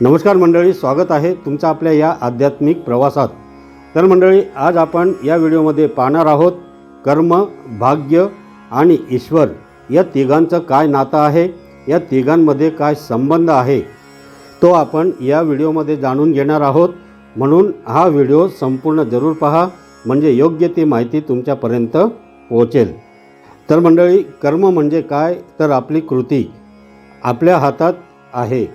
नमस्कार मंडळी स्वागत आहे तुमचं आपल्या या आध्यात्मिक प्रवासात. तर मंडळी आज आपण या व्हिडिओमध्ये पाहणार आहोत कर्म भाग्य आणि ईश्वर या तिघांचं काय नातं आहे या तिघांमध्ये काय संबंध आहे तो आपण या व्हिडिओमध्ये जाणून घेणार आहोत. म्हणून हा व्हिडिओ संपूर्ण जरूर पहा म्हणजे योग्य ती माहिती तुमच्यापर्यंत पोहोचेल. तर मंडळी कर्म म्हणजे काय? तर आपली कृती आपल्या हातात आहे.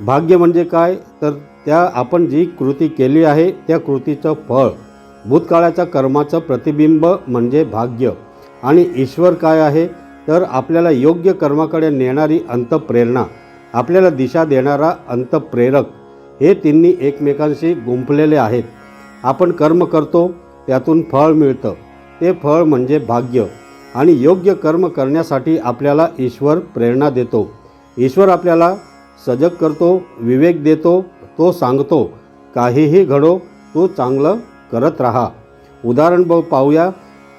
भाग्य म्हणजे काय? तर त्या आपण जी कृती केली आहे त्या कृतीचं फळ. भूतकाळाच्या कर्माचं प्रतिबिंब म्हणजे भाग्य. आणि ईश्वर काय आहे? तर आपल्याला योग्य कर्माकडे नेणारी अंतप्रेरणा. आपल्याला दिशा देणारा अंतप्रेरक. हे तिन्ही एकमेकांशी गुंफलेले आहेत. आपण कर्म करतो त्यातून फळ मिळतं. ते फळ म्हणजे भाग्य. आणि योग्य कर्म करण्यासाठी आपल्याला ईश्वर प्रेरणा देतो. ईश्वर आपल्याला सजग करतो विवेक देतो तो सांगतो काहीही घडो तो चांगलं करत राहा. उदाहरण ब पाहूया.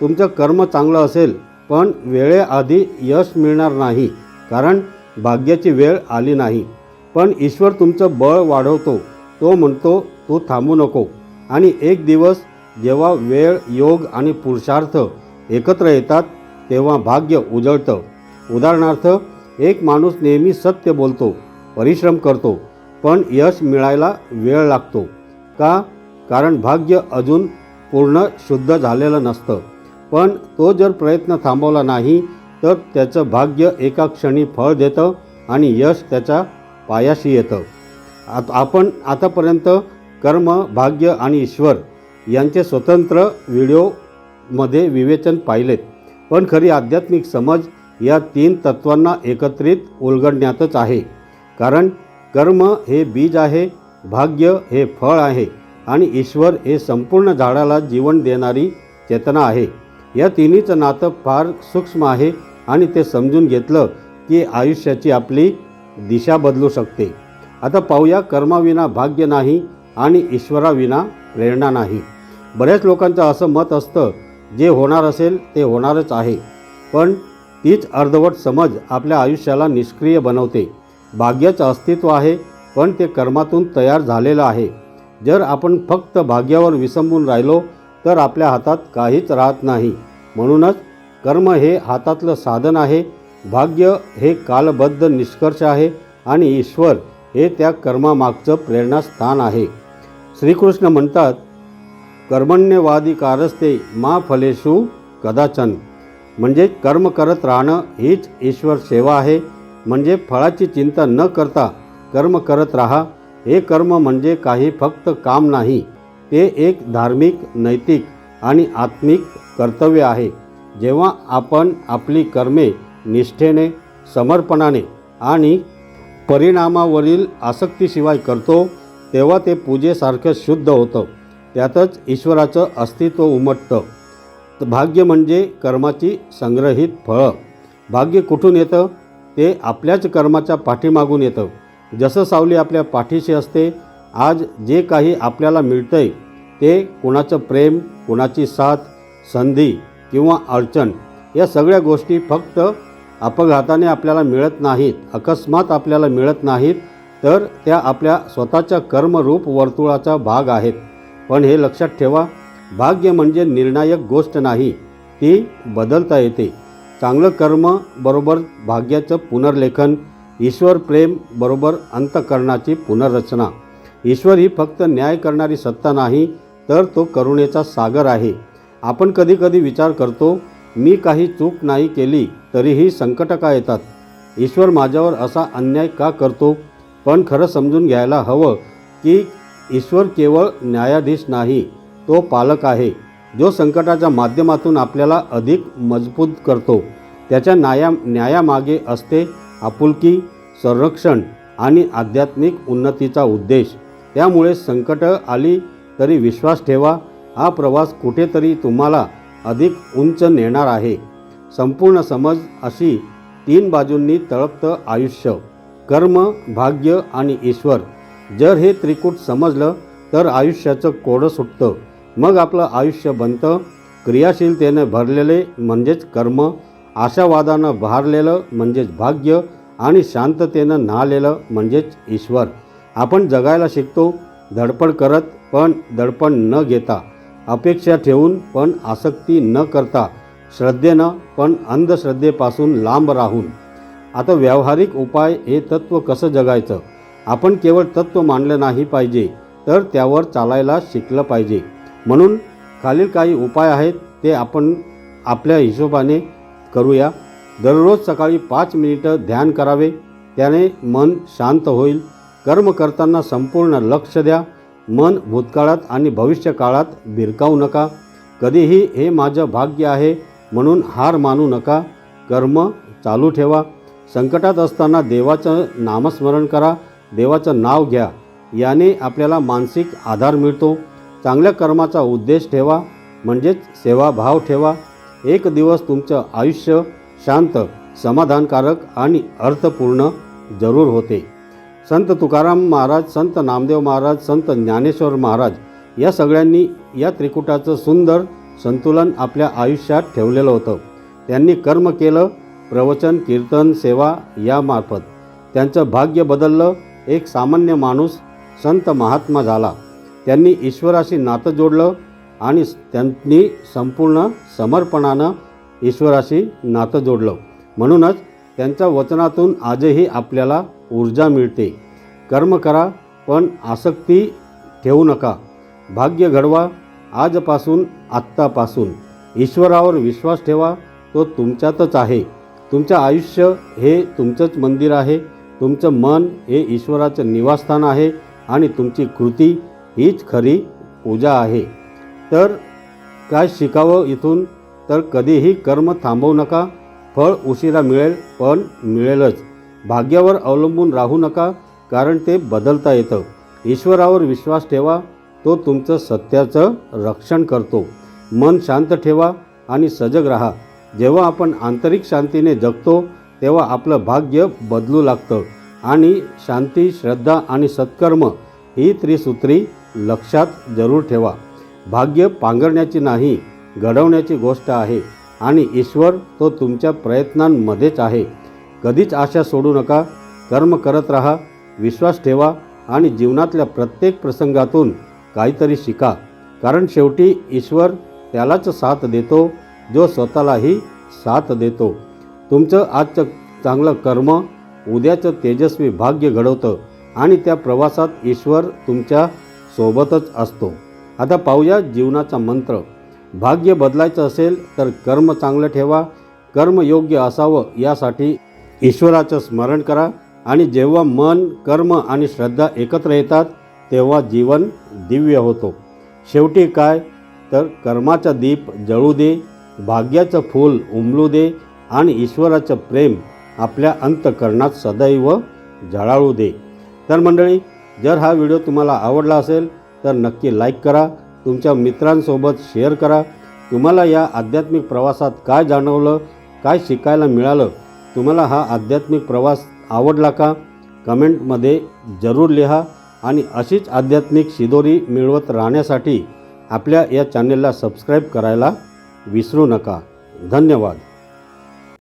तुमचं कर्म चांगलं असेल पण वेळेआधी यश मिळणार नाही कारण भाग्याची वेळ आली नाही. पण ईश्वर तुमचं बळ वाढवतो. तो म्हणतो तू थांबू नको. आणि एक दिवस जेव्हा वेळ योग आणि पुरुषार्थ एकत्र येतात तेव्हा भाग्य उजळतं. उदाहरणार्थ एक माणूस नेहमी सत्य बोलतो परिश्रम करतो पण यश मिळायला वेळ लागतो. का? कारण भाग्य अजून पूर्ण शुद्ध झालेलं नसतं. पण तो जर प्रयत्न थांबवला नाही तर त्याचं भाग्य एका क्षणी फळ देतं आणि यश त्याच्या पायाशी येतं. आत आपण आतापर्यंत कर्म भाग्य आणि ईश्वर यांचे स्वतंत्र व्हिडिओमध्ये विवेचन पाहिलेत. पण खरी आध्यात्मिक समज या तीन तत्वांना एकत्रित उलगडण्यातच आहे. कारण कर्म हे बीज आहे भाग्य हे फळ आहे आणि ईश्वर हे संपूर्ण झाडाला जीवन देणारी चेतना आहे. या तिन्हीचं नातं फार सूक्ष्म आहे आणि ते समजून घेतलं की आयुष्याची आपली दिशा बदलू शकते. आता पाहूया कर्माविना भाग्य नाही आणि ईश्वराविना प्रेरणा नाही. बऱ्याच लोकांचं असं मत असतं जे होणार असेल ते होणारच आहे. पण तीच अर्धवट समज आपल्या आयुष्याला निष्क्रिय बनवते. भाग्याचं अस्तित्व आहे पण ते कर्मातून तयार झालेलं आहे. जर आपण फक्त भाग्यावर विसंबून राहिलो तर आपल्या हातात काहीच राहत नाही. म्हणूनच कर्म हे हातातलं साधन आहे भाग्य हे कालबद्ध निष्कर्ष आहे आणि ईश्वर हे त्या कर्मामागचं प्रेरणास्थान आहे. श्रीकृष्ण म्हणतात कर्मण्यवादी कारस्ते मा फलेशू कदाचन. म्हणजे कर्म करत राहणं हीच ईश्वर सेवा आहे म्हणजे फळाची चिंता न करता कर्म करत राहा. हे कर्म म्हणजे काही फक्त काम नाही. ते एक धार्मिक नैतिक आणि आत्मिक कर्तव्य आहे. जेव्हा आपण आपली कर्मे निष्ठेने समर्पणाने आणि परिणामावरील आसक्तीशिवाय करतो तेव्हा ते पूजेसारखं शुद्ध होतं. त्यातच ईश्वराचं अस्तित्व उमटतं. भाग्य म्हणजे कर्माची संग्रहित फळं. भाग्य कुठून येतं? ते आपल्याच कर्माच्या पाठीमागून येतं. जसं सावली आपल्या पाठीशी असते आज जे काही आपल्याला मिळतंय ते कुणाचं प्रेम कुणाची साथ संधी किंवा अडचण या सगळ्या गोष्टी फक्त अपघाताने आपल्याला मिळत नाहीत अकस्मात आपल्याला मिळत नाहीत तर त्या आपल्या स्वतःच्या कर्मरूप वर्तुळाचा भाग आहेत. पण हे लक्षात ठेवा भाग्य म्हणजे निर्णायक गोष्ट नाही ती बदलता येते. चांगलं कर्म बरोबर भाग्याचं पुनर्लेखन ईश्वर प्रेम बरोबर अंतकरणाची पुनर्रचना. ईश्वर ही फक्त न्याय करणारी सत्ता नाही तर तो करुणेचा सागर आहे. आपण कधीकधी विचार करतो मी काही चूक नाही केली तरीही संकट का येतात. ईश्वर माझ्यावर असा अन्याय का करतो? पण खरं समजून घ्यायला हवं की ईश्वर केवळ न्यायाधीश नाही तो पालक आहे जो संकटाच्या माध्यमातून आपल्याला अधिक मजबूत करतो. त्याच्या न्याया न्यायामागे असते आपुलकी संरक्षण आणि आध्यात्मिक उन्नतीचा उद्देश. त्यामुळे संकट आली तरी विश्वास ठेवा. हा प्रवास कुठेतरी तुम्हाला अधिक उंच नेणार आहे. संपूर्ण समज अशी तीन बाजूंनी तळपतं आयुष्य कर्म भाग्य आणि ईश्वर. जर हे त्रिकूट समजलं तर आयुष्याचं कोडं सुटतं. मग आपलं आयुष्य बनतं. क्रियाशीलतेने भरलेले म्हणजेच कर्म आशावादानं भारलेलं म्हणजेच भाग्य आणि शांततेनं न्हालेलं म्हणजेच ईश्वर. आपण जगायला शिकतो धडपड करत पण दडपण न घेता. अपेक्षा ठेवून पण आसक्ती न करता. श्रद्धेनं पण अंधश्रद्धेपासून लांब राहून. आता व्यावहारिक उपाय हे तत्त्व कसं जगायचं? आपण केवळ तत्त्व मानलं नाही पाहिजे तर त्यावर चालायला शिकलं पाहिजे. म्हणून खालील काही उपाय आहेत ते आपण आपल्या हिशोबाने करूया. दररोज सकाळी पाच मिनिटं ध्यान करावे. त्याने मन शांत होईल. कर्म करताना संपूर्ण लक्ष द्या. मन भूतकाळात आणि भविष्यकाळात भिरकावू नका. कधीही हे माझं भाग्य आहे म्हणून हार मानू नका. कर्म चालू ठेवा. संकटात असताना देवाचं नामस्मरण करा. देवाचं नाव घ्या. याने आपल्याला मानसिक आधार मिळतो. चांगल्या कर्माचा उद्देश ठेवा. म्हणजेच सेवाभाव ठेवा. एक दिवस तुमचं आयुष्य शांत समाधानकारक आणि अर्थपूर्ण जरूर होते. संत तुकाराम महाराज संत नामदेव महाराज संत ज्ञानेश्वर महाराज या सगळ्यांनी या त्रिकुटाचं सुंदर संतुलन आपल्या आयुष्यात ठेवलेलं होतं. त्यांनी कर्म केलं प्रवचन कीर्तन सेवा यामार्फत. त्यांचं भाग्य बदललं एक सामान्य माणूस संत महात्मा झाला. त्यांनी ईश्वराशी नातं जोडलं आणि त्यांनी संपूर्ण समर्पणानं ईश्वराशी नातं जोडलं. म्हणूनच त्यांच्या वचनातून आजही आपल्याला ऊर्जा मिळते. कर्म करा पण आसक्ती ठेवू नका. भाग्य घडवा आजपासून आत्तापासून. ईश्वरावर विश्वास ठेवा तो तुमच्यातच आहे. तुमचं आयुष्य हे तुमचंच मंदिर आहे. तुमचं मन हे ईश्वराचं निवासस्थान आहे आणि तुमची कृती हीच खरी पूजा आहे. तर काय शिकावं इथून? तर कधीही कर्म थांबवू नका. फळ उशिरा मिळेल पण मिळेलच. भाग्यावर अवलंबून राहू नका कारण ते बदलता येतं. ईश्वरावर विश्वास ठेवा. तो तुमचं सत्याचं रक्षण करतो. मन शांत ठेवा आणि सजग राहा. जेव्हा आपण आंतरिक शांतीने जगतो तेव्हा आपलं भाग्य बदलू लागतं. आणि शांती श्रद्धा आणि सत्कर्म ही त्रिसूत्री लक्षात जरूर ठेवा. भाग्य पांघरण्याची नाही घडवण्याची गोष्ट आहे आणि ईश्वर तो तुमच्या प्रयत्नांमध्येच आहे. कधीच आशा सोडू नका कर्म करत राहा विश्वास ठेवा आणि जीवनातल्या प्रत्येक प्रसंगातून काहीतरी शिका. कारण शेवटी ईश्वर त्यालाच साथ देतो जो स्वतःलाही साथ देतो. तुमचं आजचं चांगलं कर्म उद्याचं तेजस्वी भाग्य घडवतं आणि त्या प्रवासात ईश्वर तुमच्या सोबतच असतो. आता पाहूया जीवनाचा मंत्र. भाग्य बदलायचं असेल तर कर्म चांगलं ठेवा कर्म योग्य असावं यासाठी ईश्वराचं स्मरण करा आणि जेव्हा मन कर्म आणि श्रद्धा एकत्र येतात तेव्हा जीवन दिव्य होतो. शेवटी काय? तर कर्माचा दीप जळू दे भाग्याचं फूल उमलू दे आणि ईश्वराचं प्रेम आपल्या अंतकरणात सदैव झळाळू दे. तर मंडळी जर हा व्हिडिओ तुम्हाला आवडला असेल तर नक्की लाईक करा. तुमच्या मित्रांसोबत शेअर करा. तुम्हाला या आध्यात्मिक प्रवासात काय जाणवलं काय शिकायला मिळालं तुम्हाला हा आध्यात्मिक प्रवास आवडला का? कमेंटमध्ये जरूर लिहा आणि अशीच आध्यात्मिक शिदोरी मिळवत राहण्यासाठी आपल्या या चॅनेलला सबस्क्राईब करायला विसरू नका. धन्यवाद.